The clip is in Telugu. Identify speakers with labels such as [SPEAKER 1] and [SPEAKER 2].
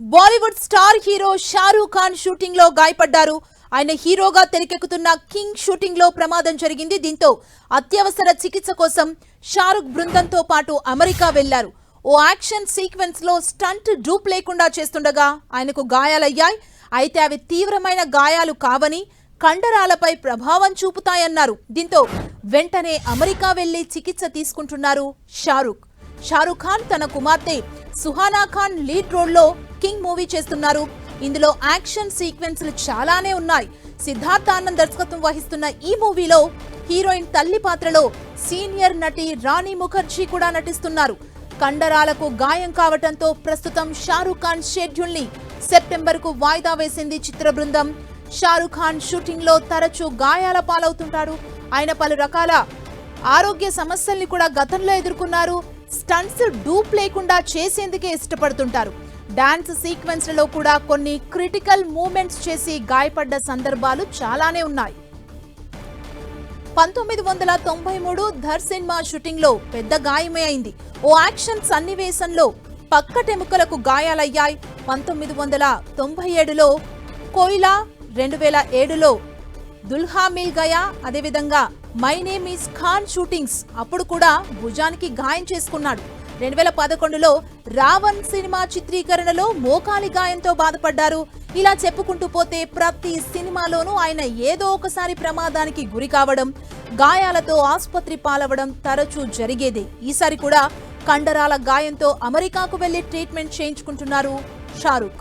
[SPEAKER 1] Bollywood star hero Shahrukh Khan షూటింగ్లో గాయపడ్డారు. ఆయన హీరోగా తెరకెక్కుతున్న కింగ్ షూటింగ్లో ప్రమాదం జరిగింది. దీంతో అత్యవసర చికిత్స కోసం షారుఖ్ బృందంతో పాటు అమెరికా వెళ్ళారు. ఓ యాక్షన్ సీక్వెన్స్లో స్టంట్ డూప్ లేకుండా చేస్తుండగా ఆయనకు గాయాలయ్యాయి. అయితే అవి తీవ్రమైన గాయాలు కావని కండరాలపై ప్రభావం చూపుతాయన్నారు. దీంతో వెంటనే అమెరికా వెళ్ళి చికిత్స తీసుకుంటున్నారు షారుఖ్. షారుఖ్ ఖాన్ తన కుమార్తె సుహానా ఖాన్ లీడ్ రోల్లో కింగ్ మూవీ చేస్తున్నారు. ఇందులో యాక్షన్ సీక్వెన్స్లు చాలానే ఉన్నాయి. సిద్ధార్థ్ ఆనంద్ దర్శకత్వం వహిస్తున్న ఈ మూవీలో హీరోయిన్ తల్లి పాత్రలో సీనియర్ నటి రాణి ముఖర్జీ కూడా నటిస్తున్నారు. కండరాలకు గాయం కావటంతో ప్రస్తుతం షారూక్ ఖాన్ షెడ్యూల్ని సెప్టెంబర్కు వాయిదా వేసింది చిత్ర బృందం. షారూక్ ఖాన్ షూటింగ్లో తరచూ గాయాల పాలవుతుంటాడు ఆయన పలు రకాల ఆరోగ్య సమస్యల్ని కూడా గతంలో ఎదుర్కొన్నారు. స్టన్స్ డూప్ లేకుండా చేసేందుకే ఇష్టపడుతుంటారు. డాన్స్ సీక్వెన్స్లలో కూడా కొన్ని క్రిటికల్ మూమెంట్స్ చేసి గాయపడ్డ సందర్భాలు చాలానే ఉన్నాయి. పంతొమ్మిది వందల తొంభై మూడు ధర్ సినిమా షూటింగ్లో పెద్ద గాయమే అయింది ఓ యాక్షన్ సన్నివేశంలో పక్కటెముకలకు గాయాలయ్యాయి. పంతొమ్మిది వందల తొంభై ఏడులో కోయిలా రెండు వేల ఏడులో దుల్హా మిల్ గయా అదేవిధంగా My Name Is Khan shootings అప్పుడు కూడా భుజానికి గాయం చేసుకున్నాడు. రెండు వేల పదకొండులో రావణ్ సినిమా చిత్రీకరణలో మోకాలి గాయంతో బాధపడ్డారు. ఇలా చెప్పుకుంటూ పోతే ప్రతి సినిమాలోనూ ఆయన ఏదో ఒకసారి ప్రమాదానికి గురి కావడం గాయాలతో ఆసుపత్రి పాలవడం తరచూ జరిగేదే. ఈసారి కూడా కండరాల గాయంతో అమెరికాకు వెళ్ళి ట్రీట్మెంట్ చేయించుకుంటున్నారు షారుఖ్.